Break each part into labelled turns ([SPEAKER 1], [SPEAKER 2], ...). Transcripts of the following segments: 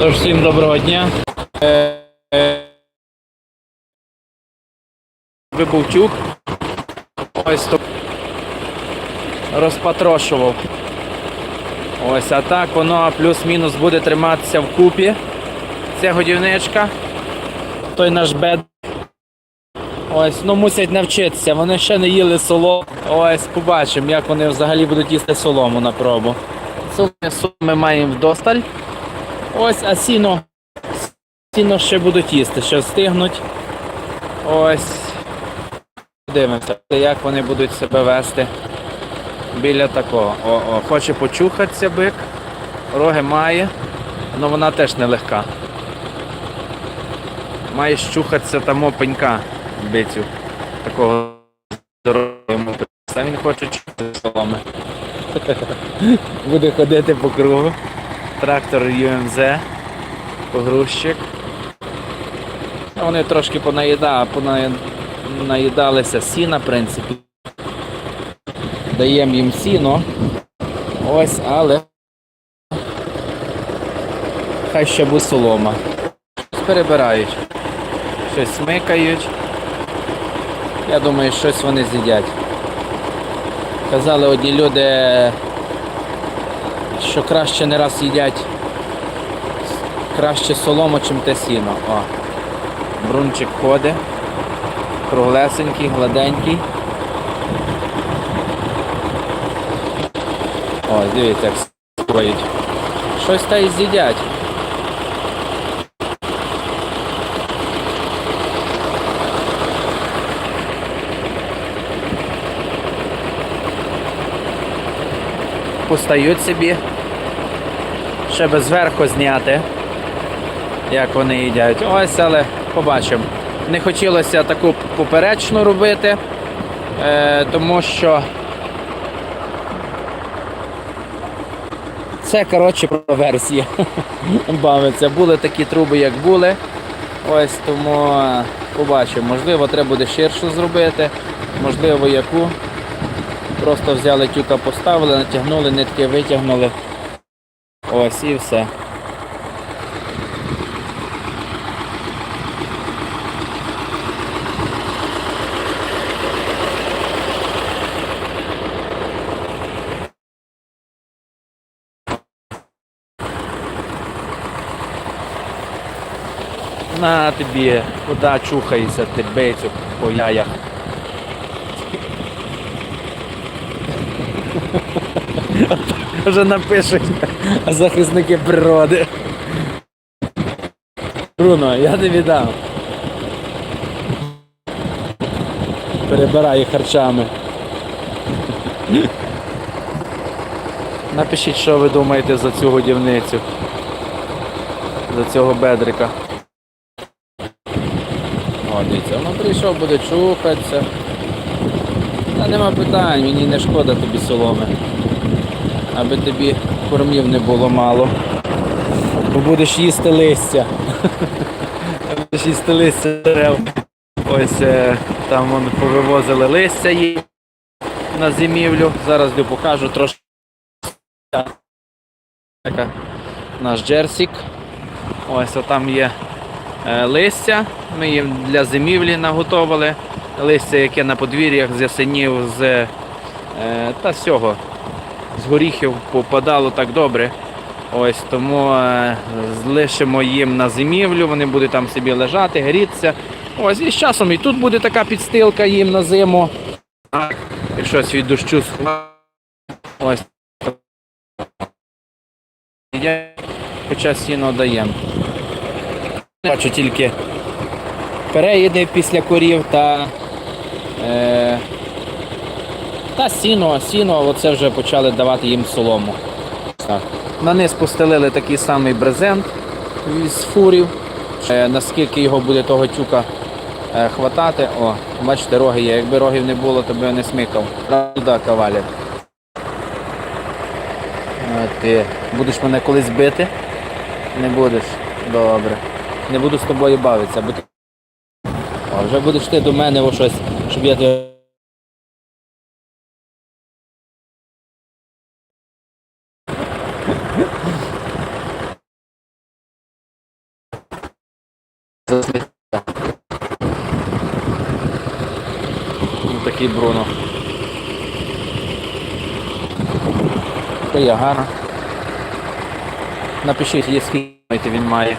[SPEAKER 1] Тож всім доброго дня. Е, е, Ось то розпатрошував. Ось, а так воно плюс-мінус буде триматися вкупі. Ця годівничка. Той наш бед. Ось, ну мусять навчитися. Вони ще не їли солому. Ось, побачимо, як вони взагалі будуть їсти солому на пробу. Соломи ми маємо вдосталь. Ось, а сіно. Сіно ще будуть їсти, ще встигнуть. Ось. Дивимося, як вони будуть себе вести біля такого. О, о, хоче почухатися бик. Роги має, але вона теж нелегка. Має щухатися там пенька бицю. Такого здорового. Він хоче чухати соломи. Буде ходити по кругу. Трактор UMZ, погрузчик. Вони трошки понаїда, понає- сіна, в принципі. Даємо їм сіно. Ось, але хай ще буде солома. Перебирають. Щось смикають. Я думаю, щось вони з'їдять. Казали одні люди, що краще не раз їдять краще солому, чим те сіно. О. Брунчик ходить. Круглесенький, гладенький. О, дивіться, як стоїть. Щось та й з'їдять. Постають собі. Ще би зверху зняти, як вони їдять. Ось, але побачимо. Не хотілося таку поперечну робити, е, тому що це, коротше, про версії. Бавиться. Були такі труби, як були. Ось тому е, побачимо. Можливо, треба буде ширшу зробити, можливо, яку. Просто взяли тюка, поставили, натягнули, нитки витягнули. Ось і все. На тобі, куди чухаєшся, ти бейцю по яях. Вже напишуть захисники природи. Бруно, я тобі дам. Перебирай харчами. Напишіть, що ви думаєте за цю годівницю. За цього бедрика. О, дивіться, ну прийшов, буде чухатися. Та нема питань, мені не шкода тобі соломи. Аби тобі кормів не було мало. Бо будеш їсти листя. Будеш їсти листя дерев. Ось е, там вон повивозили листя їй на зимівлю. Зараз я покажу трошки. Наш джерсік. Ось там є е, листя. Ми їм для зимівлі наготовили. Листя, яке на подвір'ях з ясенів, з та всього. З горіхів попадало так добре. Ось тому е, лишимо їм на зимівлю, вони будуть там собі лежати, грітися. Ось і з часом і тут буде така підстилка їм на зиму. Якщо від дощу. Ось. Хоча сіно даємо. Бачу тільки переїди після корів та, е, та сіно, сіно, оце вже почали давати їм солому. Так. На низ постелили такий самий брезент з фурів. Е, наскільки його буде того тюка е, хватати. О, бачите, роги є. Якби рогів не було, то би я не смикав. Правда, кавалер. Ти будеш мене колись бити? Не будеш. Добре. Не буду з тобою бавитися, бо ти... Вже будеш ти до мене щось, щоб я тебе За сміття. Ну, такий бруно. Та я гарно. Напишіть, який скільки він має.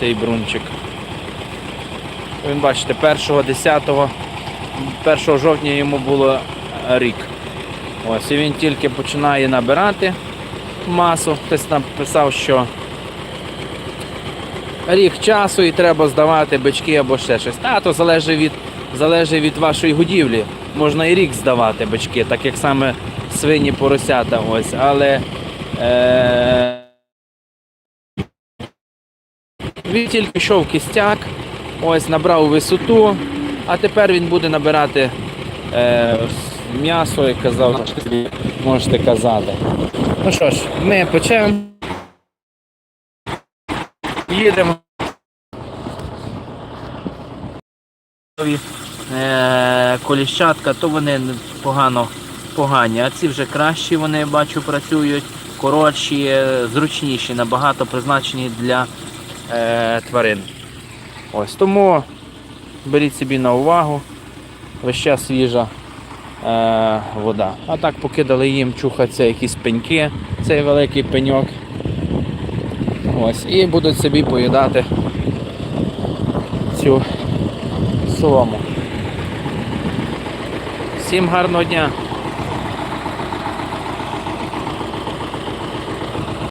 [SPEAKER 1] Цей брунчик. Він бачите, 1-10, 1 жовтня йому було рік. Ось і він тільки починає набирати масу. Хтось написав, що рік часу і треба здавати бички або ще щось. Та, то залежить від, залежить від вашої годівлі. Можна і рік здавати бички, так як саме свині поросята. Ось. Але е- він тільки йшов кістяк, ось набрав висоту, а тепер він буде набирати е, м'ясо, як казав, можете казати. Ну що ж, ми печемо. Їдемо. Е, Коліщатка, то вони погано погані, а ці вже кращі, вони бачу, працюють, коротші, е, зручніші, набагато призначені для е, тварин. Ось тому беріть собі на увагу. Весь час свіжа вода. А так покидали їм чухаться якісь пеньки, цей великий пеньок. Ось, і будуть собі поїдати цю солому. Всім гарного дня!